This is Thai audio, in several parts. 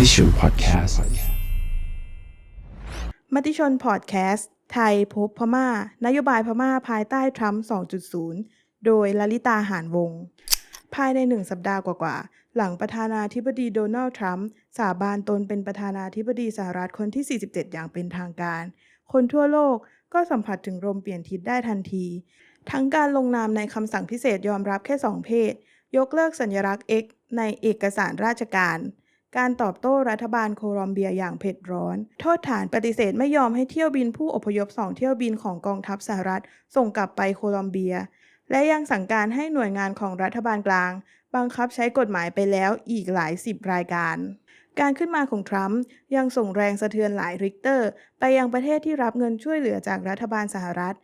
มติชน Podcast มติชนพอดแคสต์ไทยพบพม่า นโยบายพม่าภายใต้ทรัมป์2.0 โดยลลิตาหานวงศ์ภายในหนึ่งสัปดาห์กว่าๆ หลังประธานาธิบดีโดนัลด์ทรัมป์สาบานตนเป็นประธานาธิบดีสหรัฐคนที่ 47 อย่างเป็นทางการ คนทั่วโลกก็สัมผัสถึงลมเปลี่ยนทิศได้ทันที ทั้งการลงนามในคำสั่งพิเศษยอมรับแค่สองเพศ ยกเลิกสัญลักษณ์ X ในเอกสารราชการ การตอบโต้รัฐบาลโคลอมเบียอย่างเผ็ดร้อน โทษฐานปฏิเสธไม่ยอมให้เที่ยวบินผู้อพยพสองเที่ยวบินของกองทัพสหรัฐ ส่งกลับไปโคลอมเบีย และยังสั่งการให้หน่วยงานของรัฐบาลกลาง บังคับใช้กฎหมายไปแล้วอีกหลายสิบรายการ การขึ้นมาของทรัมป์ยังส่งแรงสะเทือนหลายริกเตอร์ ไปยังประเทศที่รับเงินช่วยเหลือจากรัฐบาลสหรัฐ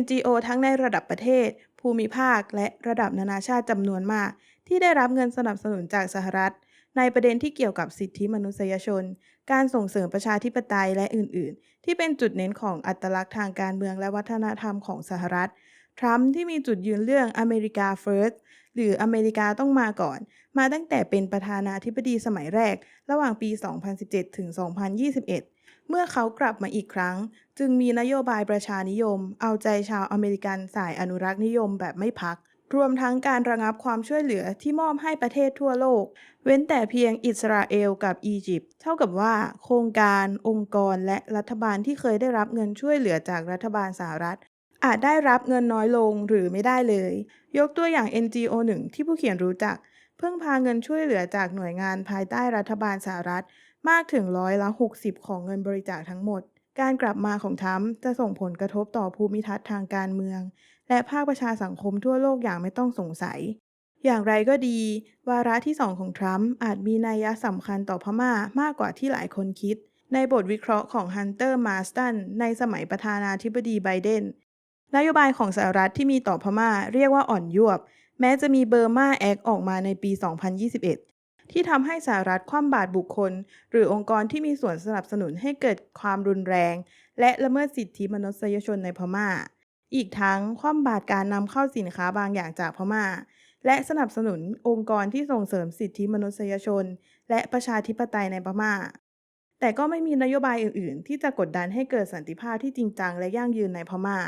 NGO ทั้งในระดับประเทศ ภูมิภาค และระดับนานาชาติจำนวนมาก ที่ได้รับเงินสนับสนุนจากสหรัฐ ในประเด็นที่เกี่ยวกับสิทธิมนุษยชน การส่งเสริมประชาธิปไตยและอื่น ๆ ที่เป็นจุดเน้นของอัตลักษณ์ทางการเมืองและวัฒนธรรมของสหรัฐ ทรัมป์ที่มีจุดยืนเรื่องอเมริกา first หรืออเมริกาต้องมาก่อน มาตั้งแต่เป็นประธานาธิบดีสมัยแรก ระหว่างปี 2017 ถึง 2021 เมื่อเขากลับมาอีกครั้ง จึงมีนโยบายประชานิยม เอาใจชาวอเมริกันสายอนุรักษ์นิยมแบบไม่พัก รวมทั้งการระงับความช่วยเหลือที่มอบให้ประเทศทั่วโลก เว้นแต่เพียงอิสราเอลกับอียิปต์เท่ากับว่า โครงการ องค์กรและรัฐบาลที่เคยได้รับเงินช่วยเหลือจากรัฐบาลสหรัฐ อาจได้รับเงินน้อยลงหรือไม่ได้เลย ยกตัวอย่าง NGO หนึ่งที่ผู้เขียนรู้จัก เพิ่งพาเงินช่วยเหลือจากหน่วยงานภายใต้รัฐบาลสหรัฐ มากถึงร้อยละ 60 ของเงินบริจาคทั้งหมดการกลับมาของทรัมป์จะส่งผลกระทบต่อภูมิทัศน์ทางการเมือง และภาคประชาสังคมทั่วโลกอย่างไม่ต้องสงสัย อย่างไรก็ดี วาระที่สองของทรัมป์อาจมีนัยสำคัญต่อพม่ามากกว่าที่หลายคนคิด ในบทวิเคราะห์ของฮันเตอร์มาสตันในสมัยประธานาธิบดีไบเดนนโยบายของสหรัฐที่มีต่อพม่าเรียกว่าอ่อนยวบ แม้จะมีเบอร์มาแอคออกมาในปี 2021 ที่ทำให้สหรัฐคว่ำบาตรบุคคล หรือองค์กรที่มีส่วนสนับสนุนให้เกิดความรุนแรง และละเมิดสิทธิมนุษยชนในพม่า อีกทั้งคว่ำบาตรการนำเข้าสินค้าบางอย่างจากพม่า และสนับสนุนองค์กรที่ส่งเสริมสิทธิมนุษยชน และประชาธิปไตยในพม่า แต่ก็ไม่มีนโยบายอื่น ๆ ที่จะกดดันให้เกิดสันติภาพที่จริงจังและยั่งยืนในพม่า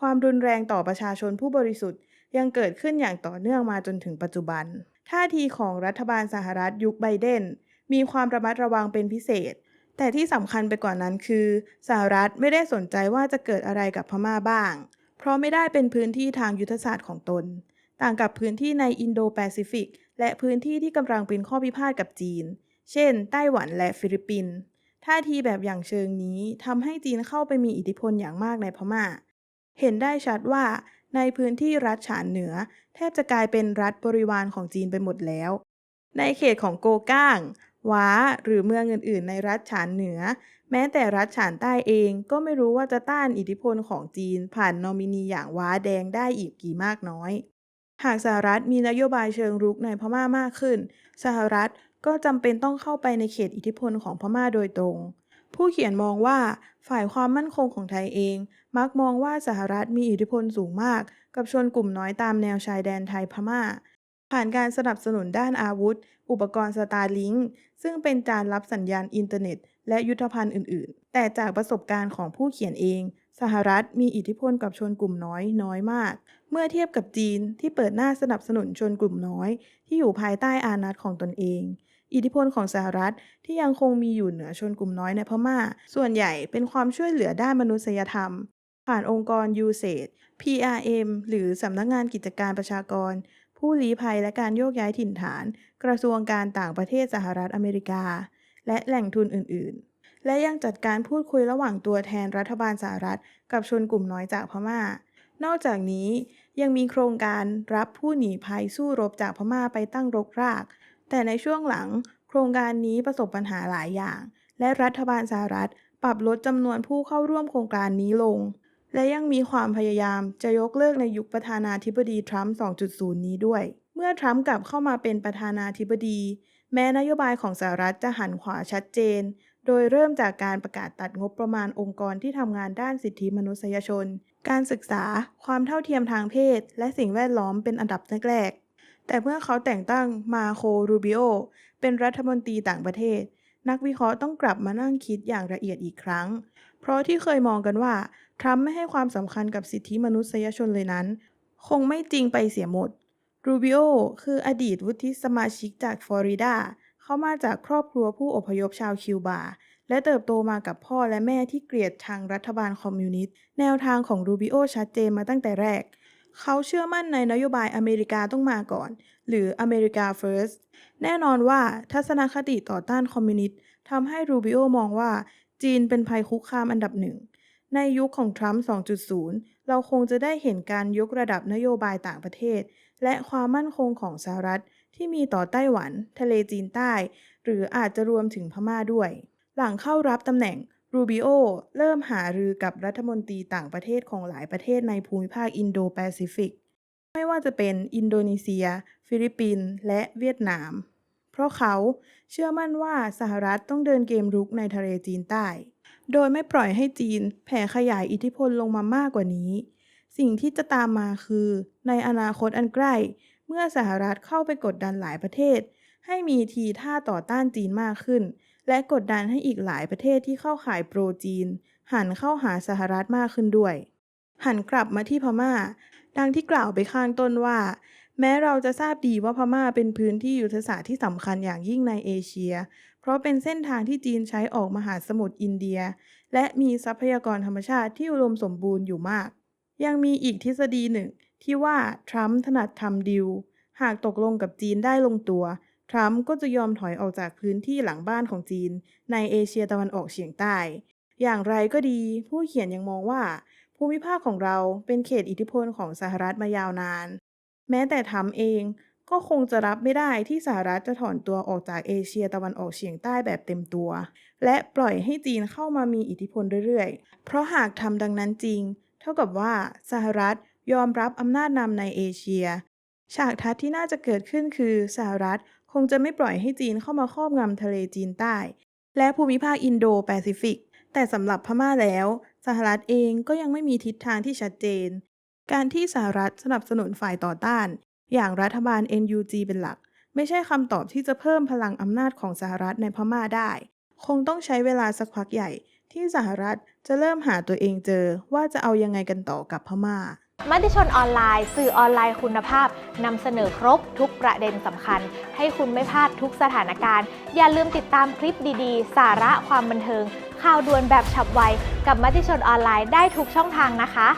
ความรุนแรงต่อประชาชนผู้บริสุทธิ์ยังเกิดขึ้นอย่างต่อเนื่องมาจนถึงปัจจุบัน ท่าทีของรัฐบาลสหรัฐยุคไบเดนมีความระมัดระวังเป็นพิเศษ แต่ที่สำคัญไปกว่านั้นคือสหรัฐไม่ได้สนใจว่าจะเกิดอะไรกับพม่าบ้าง เพราะไม่ได้เป็นพื้นที่ทางยุทธศาสตร์ของตน ต่างกับพื้นที่ในอินโดแปซิฟิกและพื้นที่ที่กำลังเป็นข้อพิพาทกับจีน เช่น ไต้หวันและฟิลิปปินส์ท่าทีแบบอย่างเชิงนี้ทำให้จีนเข้าไปมีอิทธิพลอย่างมากในพม่า เห็นได้ชัดว่าในพื้นที่รัฐฉานเหนือ แทบจะกลายเป็นรัฐบริวารของจีนไปหมดแล้ว ในเขตของโกก้าง ว้า หรือเมืองอื่นๆ ในรัฐฉานเหนือ แม้แต่รัฐฉานใต้เองก็ไม่รู้ว่าจะต้านอิทธิพลของจีน ผ่านนอมินีอย่างว้าแดงได้อีกกี่มากน้อย หากสหรัฐมีนโยบายเชิงรุกในพม่ามากขึ้น สหรัฐก็จำเป็นต้องเข้าไปในเขตอิทธิพลของพม่าโดยตรง ผู้เขียนมองว่าฝ่ายความมั่นคงของไทยเอง มักมองว่าสหรัฐมีอิทธิพลสูงมาก กับชนกลุ่มน้อยตามแนวชายแดนไทยพม่า ผ่านการสนับสนุนด้านอาวุธ อุปกรณ์สตาร์ลิงซึ่งเป็นการรับสัญญาณอินเทอร์เน็ต และยุทธภัณฑ์อื่น ๆ แต่จากประสบการณ์ของผู้เขียนเอง สหรัฐมีอิทธิพลกับชนกลุ่มน้อยน้อยมาก เมื่อเทียบกับจีนที่เปิดหน้าสนับสนุนชนกลุ่มน้อย ที่อยู่ภายใต้อานัตของตนเอง อิทธิพลของสหรัฐที่ยังคงมีอยู่เหนือชนกลุ่มน้อยในพม่า ส่วนใหญ่เป็นความช่วยเหลือด้านมนุษยธรรม ผ่านองค์กร USAID PRM หรือสำนักงงานกิจการประชากร ผู้ลี้ภัยและการโยกย้ายถิ่นฐาน กระทรวงการต่างประเทศสหรัฐอเมริกา และแหล่งทุนอื่น ๆ และยังจัดการพูดคุยระหว่างตัวแทนรัฐบาลสหรัฐ กับชนกลุ่มน้อยจากพม่า นอกจากนี้ยังมีโครงการรับผู้หนีภัยสู้รบจากพม่าไปตั้งรกราก แต่ในช่วงหลัง โครงการนี้ประสบปัญหาหลายอย่าง และรัฐบาลสหรัฐปรับลดจำนวนผู้เข้าร่วมโครงการนี้ลง และยังมีความพยายามจะยกเลิกในยุคประธานาธิบดีทรัมป์ 2.0 นี้ด้วย เมื่อทรัมป์กลับเข้ามาเป็นประธานาธิบดี แม้นโยบายของสหรัฐจะหันขวาชัดเจน โดยเริ่มจากการประกาศตัดงบประมาณองค์กรที่ทำงานด้านสิทธิมนุษยชน การศึกษา ความเท่าเทียมทางเพศ และสิ่งแวดล้อมเป็นอันดับแรกๆแต่เมื่อเขาแต่งตั้งมาโครูบิโอเป็นรัฐมนตรีต่างประเทศ นักวิเคราะห์ต้องกลับมานั่งคิดอย่างละเอียดอีกครั้ง เพราะที่เคยมองกันว่าทรัมป์ไม่ให้ความสำคัญกับสิทธิมนุษยชนเลยนั้น คงไม่จริงไปเสียหมดรูบิโอคืออดีตวุฒิสมาชิกจากฟลอริดาเขามาจากครอบครัวผู้อพยพชาวคิวบา และเติบโตมากับพ่อและแม่ที่เกลียดทางรัฐบาลคอมมิวนิสต์ แนวทางของรูบิโอชัดเจนมาตั้งแต่แรก เขาเชื่อมั่นในนโยบายอเมริกาต้องมาก่อน หรืออเมริกา First แน่นอนว่าทัศนคติต่อต้านคอมมิวนิสต์ทำให้รูบิโอมองว่า จีนเป็นภัยคุกคามอันดับหนึ่ง ในยุคของทรัมป์ 2.0 เราคงจะได้เห็นการยกระดับนโยบายต่างประเทศ และความมั่นคงของสหรัฐที่มีต่อไต้หวัน ทะเลจีนใต้ หรืออาจจะรวมถึงพม่าด้วย หลังเข้ารับตำแหน่งรูบิโอเริ่มหารือกับรัฐมนตรีต่างประเทศของหลายประเทศในภูมิภาคอินโดแปซิฟิก ไม่ว่าจะเป็นอินโดนีเซีย ฟิลิปปินส์และเวียดนาม เพราะเขาเชื่อมั่นว่าสหรัฐต้องเดินเกมรุกในทะเลจีนใต้ โดยไม่ปล่อยให้จีนแผ่ขยายอิทธิพลลงมามากกว่านี้ สิ่งที่จะตามมาคือ ในอนาคตอันใกล้ เมื่อสหรัฐเข้าไปกดดันหลายประเทศ ให้มีทีท่าต่อต้านจีนมากขึ้น และกดดันให้อีกหลายประเทศที่เข้าข่ายโปรจีน หันเข้าหาสหรัฐมากขึ้นด้วย หันกลับมาที่พม่า ดังที่กล่าวไปข้างต้นว่า แม้เราจะทราบดีว่าพม่าเป็นพื้นที่ยุทธศาสตร์ที่สำคัญอย่างยิ่งในเอเชีย เพราะเป็นเส้นทางที่จีนใช้ออกมหาสมุทรอินเดีย และมีทรัพยากรธรรมชาติที่อุดมสมบูรณ์อยู่มาก ยังมีอีกทฤษฎีหนึ่ง ที่ว่าทรัมป์ถนัดทำดิว หากตกลงกับจีนได้ลงตัว ทรัมป์ก็จะยอมถอยออกจากพื้นที่หลังบ้านของจีน ในเอเชียตะวันออกเฉียงใต้ อย่างไรก็ดี ผู้เขียนยังมองว่า ภูมิภาคของเราเป็นเขตอิทธิพลของสหรัฐมายาวนาน แม้แต่ทรัมป์เองก็คงจะรับไม่ได้ที่สหรัฐจะถอนตัวออกจากเอเชียตะวันออกเฉียงใต้แบบเต็มตัว และปล่อยให้จีนเข้ามามีอิทธิพลเรื่อยๆ เพราะหากทำดังนั้นจริง เท่ากับว่าสหรัฐยอมรับอำนาจนำในเอเชีย ฉากทัศน์ที่น่าจะเกิดขึ้นคือสหรัฐคงจะไม่ปล่อยให้จีนเข้ามาครอบงำทะเลจีนใต้ และภูมิภาคอินโดแปซิฟิก แต่สำหรับพม่าแล้ว สหรัฐเองก็ยังไม่มีทิศทางที่ชัดเจน การที่สหรัฐสนับสนุนฝ่ายต่อต้าน อย่างรัฐบาล NUG เป็นหลัก ไม่ใช่คำตอบที่จะเพิ่มพลังอำนาจของสหรัฐในพม่าได้ คงต้องใช้เวลาสักพักใหญ่ ที่สหรัฐจะเริ่มหาตัวเองเจอว่าจะเอายังไงกันต่อกับพม่า มติชนออนไลน์ สื่อออนไลน์คุณภาพนำเสนอครบทุกประเด็นสำคัญ ให้คุณไม่พลาดทุกสถานการณ์ อย่าลืมติดตามคลิปดีๆ สาระความบันเทิง ข่าวด่วนแบบฉับไว กับมติชนออนไลน์ได้ทุกช่องทางนะคะ